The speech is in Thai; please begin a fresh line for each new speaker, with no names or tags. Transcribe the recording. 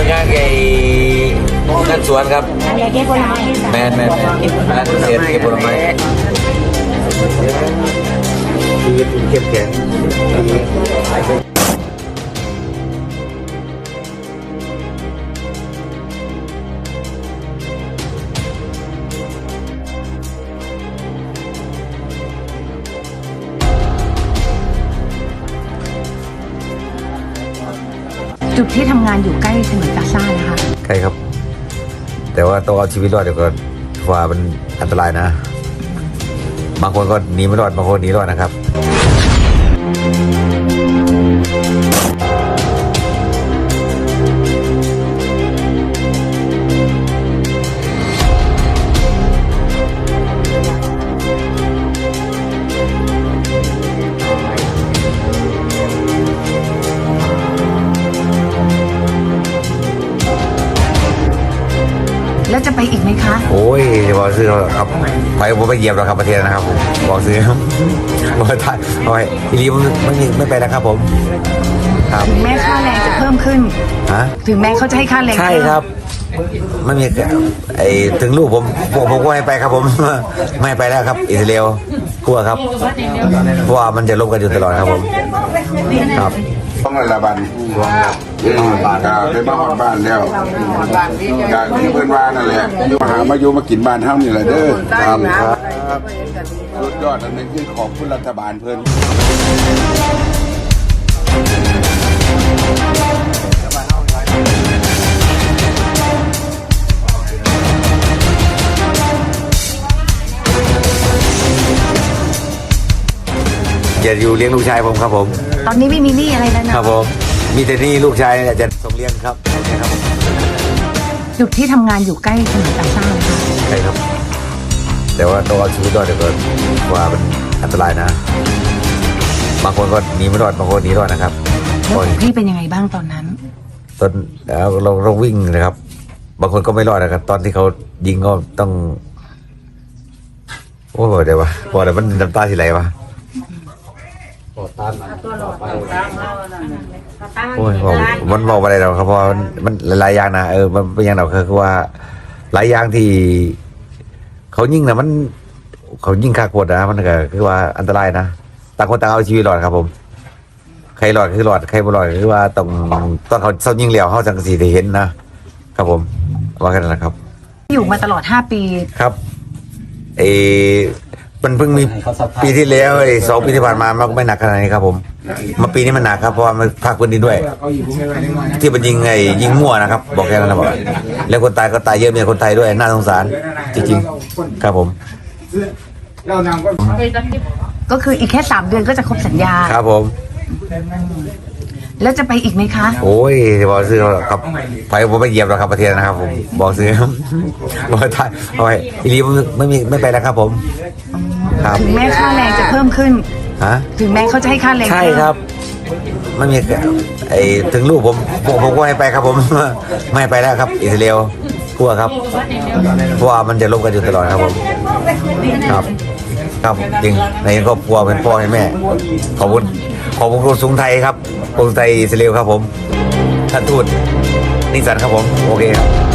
เป็นงานไอ้งานสวนครับ
อะไรเก็บผลไม้
แมนแมนแมนงานเกษตรเก็บผลไม้ชีวิตเข้มแข็ง
จุดที่ทำงานอยู่ใกล้ถนนกาซ่านะคะ
ใช่ครับ แต่ว่าต้องเอาชีวิตรอดเดี๋ยวก่อนว่ามันอันตรายนะ บางคนก็หนีไม่รอดบางคนหนีรอดนะครับ
แล้วจะไปอีกไหมคะ
โอ้ยบอกซื้อครับ ไปผมไปเหยียบแล้วครับประเทศนะครับผมบอกซื้อครับบอกถ่ายเอาไว้ทีนี้มันไม่มีไม่ไปแล้วครับผมครับ
ถึงแม้ค่าแรงจะเพิ่มขึ้น
ฮะ
ถึงแม้เขาจะให้ค่าแรง
ใช่ครับ ไม่มีไอ้ถึงลูกผมผมผมก็ไม่ไปครับผม ไม่ไปแล้วครับอิสราเอล กลัวครับเพราะว่ามันจะลบกันอยู่ตลอดครับผมครับ
ต้องระบาดอืมกาไปบ้านบ้านแล้วกาที่เพื่อนว่านั่นแหละมาหามาอยู่มากินบ้านเท่านี่แหละเด้อครับครับสุดยอดอันนี้คือขอบคุณรัฐบาลเพิ่น
อย่าอยู่เลี้ยงลูกชายผมครับผม
ตอนนี้ไม่มีหนี้อะไรแล้วนะครับ
ผม มีแต่นี่ลูกชายเนี่ยจะส่งเลี้ยงครับใช่ครับ
จุดที่ทำงานอยู่ใกล้ถนนกาซ่านะคะ
ใช่ครับ แต่ว่าต้องเอาชีวิตรอดเดี๋ยวก่อนเพราะว่ามันอันตรายนะ บางคนก็หนีไม่รอดบางคนหนีรอดนะครับ
แล้วของพี่เป็นยังไงบ้างตอนนั้น
ตอนเราเราเราวิ่งนะครับ บางคนก็ไม่รอดนะครับ ตอนที่เขายิงก็ต้อง โอ้โหเดี๋ยววะบอกเดี๋ยวมันน้ำตาสิไหลวะ โอ้ยบอกมันบอกอะไรเราครับเพราะว่ามันมันหลายๆอย่างนะเออมันเป็นอย่างเราคือว่า หลายอย่างที่ เขายิงนะมัน เขายิงคากดนะมันก็คือว่าอันตรายนะต่างคนต่างเอาชีวิตรอดครับผมใครรอดคือรอดใครบ่รอดคือว่าต้องตอนเขาเศร้ายิงเหลียวเขาจังสีได้เห็นนะครับผมว่ากันนะครับ
อยู่มาตลอด5ปี
ครับเออ มันเพิ่งมีปีที่แล้วไอ้สองปีที่ผ่านมามันก็ไม่หนักขนาดนี้ครับผม มาปีนี้มันหนักครับเพราะว่ามันภาคพื้นดินด้วย ที่มันยิงไอ้ยิงมั่วนะครับ บอกแค่นั้นนะบอกแล้วคนตายก็ตายเยอะมีคนไทยด้วยน่าสงสาร จริงๆ ครับผม
ก็คืออีกแค่3เดือนก็จะครบสัญญา
ครับผม
แล้วจะไปอีกไหมคะ
โอ้ยบอกซื้อครับไปผมไปเหยียบแล้วครับประเทศนะครับผมบอกซื้อครับบอกถ่ายเอาไว้ทีนี้มันไม่มีไม่ไปแล้วครับผม ครับ
ถึงแม้ค่าแรงจะเพิ่มขึ้น
ฮะ
ถึงแม้เขาจะให้ค่าแรง
ใช่
เพิ่ม
ครับไม่มีไอ้ถึงลูกผมผมผมก็ไม่ไปครับผม ไม่ไปแล้วครับ อิสราเอลกลัวครับเพราะว่ามันจะลบกันอยู่ตลอดครับผมครับ ครับจริงในครอบครัวเป็นพ่อเป็นแม่ขอบคุณ ขอบคุณกรุงสุงไทยครับกรุงไทยอิสราเอลครับผมท่านทูตนิสันครับผม โอเคครับ